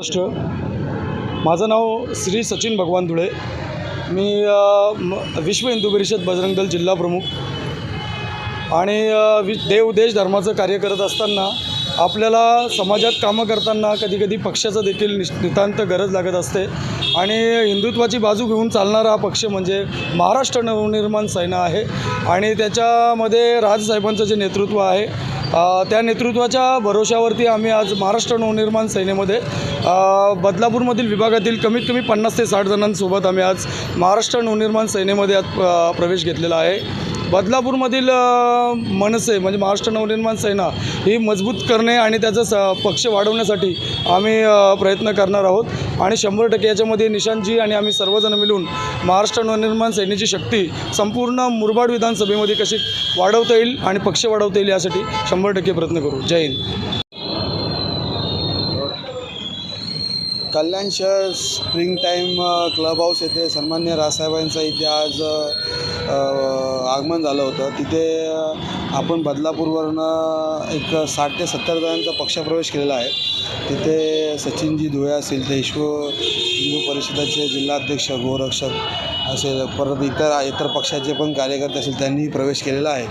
महाराष्ट्र. माझं नाव श्री सचिन भगवान धुळे. मी म- विश्व हिंदू परिषद बजरंग दल जिल्हा प्रमुख. आणि वि देव देश धर्माचं कार्य करत असताना आपल्याला समाजात कामं करताना कधीकधी पक्षाचं देखील निस नितांत गरज लागत असते. आणि हिंदुत्वाची बाजू घेऊन चालणारा हा पक्ष म्हणजे महाराष्ट्र नवनिर्माण सेना आहे. आणि त्याच्यामध्ये राजसाहेबांचं जे नेतृत्व आहे त्या नेतृत्वाच्या भरोशावरती आम्ही आज महाराष्ट्र नवनिर्माण सेनेमध्ये बदलापूरमधील विभागातील कमीत कमी पन्नास ते साठ जणांसोबत आम्ही आज महाराष्ट्र नवनिर्माण सेनेमध्ये आज प्रवेश घेतलेला आहे. बदलापूरमधील मनसे म्हणजे महाराष्ट्र नवनिर्माण सेना ही मजबूत करणे आणि त्याचा स पक्ष वाढवण्यासाठी आम्ही प्रयत्न करणार आहोत. आणि शंभर टक्के याच्यामध्ये निशांतजी आणि आम्ही सर्वजण मिळून महाराष्ट्र नवनिर्माण सेनेची शक्ती संपूर्ण मुरबाड विधानसभेमध्ये कशी वाढवता येईल आणि पक्ष वाढवता येईल यासाठी शंभर टक्के प्रयत्न करू. जय हिंद. कल्याण शहर स्प्रिंग टाईम क्लब हाऊस येथे सन्मान्य राजसाहेबांचा इथे आज आगमन झालं होतं. तिथे आपण बदलापूरवरनं एक साठ ते सत्तर जणांचा पक्षप्रवेश केलेला आहे. तिथे सचिनजी धुळे असतील ते विश्व हिंदू परिषदेचे जिल्हाध्यक्ष गोरक्षक असेल परत इतर इतर पक्षाचे पण कार्यकर्ते असेल त्यांनी प्रवेश केलेला आहे.